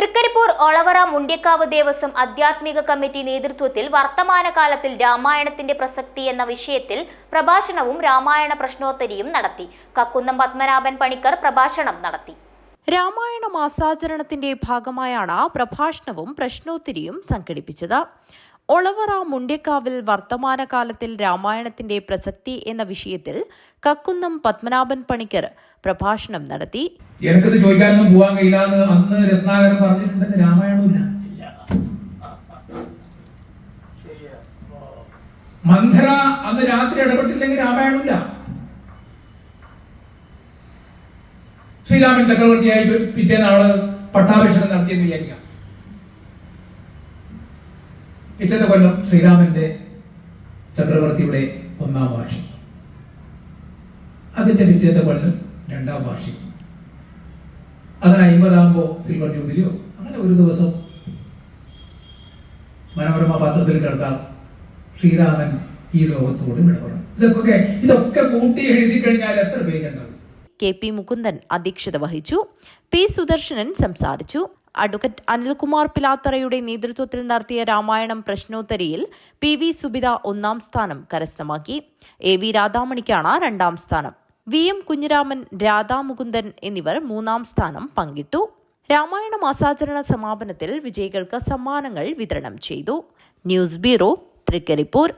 തൃക്കരിപ്പൂർ ഒളവറ മുണ്ടിയക്കാവ് ദേവസ്വം ആധ്യാത്മിക കമ്മിറ്റി നേതൃത്വത്തിൽ വർത്തമാനകാലത്തിൽ രാമായണത്തിന്റെ പ്രസക്തി എന്ന വിഷയത്തിൽ പ്രഭാഷണവും രാമായണ പ്രശ്നോത്തരിയും നടത്തി. കക്കുന്നം പത്മനാഭൻ പണിക്കർ പ്രഭാഷണം നടത്തി. രാമായണ മാസാചരണത്തിന്റെ ഭാഗമായാണ് പ്രഭാഷണവും പ്രശ്നോത്തരിയും സംഘടിപ്പിച്ചത്. ഒളവറ മുണ്ടിക്കാവിൽ വർത്തമാനകാലത്തിൽ രാമായണത്തിന്റെ പ്രസക്തി എന്ന വിഷയത്തിൽ കക്കുന്നം പത്മനാഭൻ പണിക്കർ പ്രഭാഷണം നടത്തി. എനിക്കത് ചോദിക്കാനൊന്നും പോവാൻ കഴിയില്ലാന്ന് അന്ന് രത്നാകരൻ പറഞ്ഞിട്ടുണ്ടെന്ന് രാമായണമില്ല മന്ധര അന്ന് രാത്രി ഇടപെട്ടില്ലെങ്കിൽ രാമായണമില്ല ശ്രീരാമൻ ചക്രവർത്തിയായി പിറ്റേന്നാൾ പട്ടാഭിഷേകം നടത്തിയെന്ന് വിചാരിക്കാം. പിറ്റേത്തെ കൊല്ലം ശ്രീരാമന്റെ ചക്രവർത്തിയുടെ ഒന്നാം വാർഷികം. അതിന്റെ പിറ്റേത്തെ കൊല്ലം രണ്ടാം വാർഷികം. അങ്ങനെ അമ്പതാകുമ്പോൾ സിൽവർ ജൂബിലിയോ അങ്ങനെ ഒരു ദിവസം മനോരമ പാത്രത്തിൽ കേൾക്കാം ശ്രീരാമൻ ഈ ലോകത്തോട് വിട ഇതൊക്കെ ഇതൊക്കെ കൂട്ടി എഴുതി കഴിഞ്ഞാൽ എത്ര പേജ് ഉണ്ടാവും? കെ പി മുകുന്ദൻ അധ്യക്ഷത വഹിച്ചു. പി സുദർശനൻ സംസാരിച്ചു. അഡ്വക്കേറ്റ് അനിൽകുമാർ പിലാത്തറയുടെ നേതൃത്വത്തിൽ നടത്തിയ രാമായണം പ്രശ്നോത്തരിയിൽ പി വി സുബിത ഒന്നാം സ്ഥാനം കരസ്ഥമാക്കി. എ വി രാധാമണിക്കാണ് രണ്ടാം സ്ഥാനം. വി എം കുഞ്ഞിരാമൻ രാധാമുകുന്ദൻ എന്നിവർ മൂന്നാം സ്ഥാനം പങ്കിട്ടു. രാമായണ മാസാചരണ സമാപനത്തിൽ വിജയികൾക്ക് സമ്മാനങ്ങൾ വിതരണം ചെയ്തു. News bureau Trikaripur.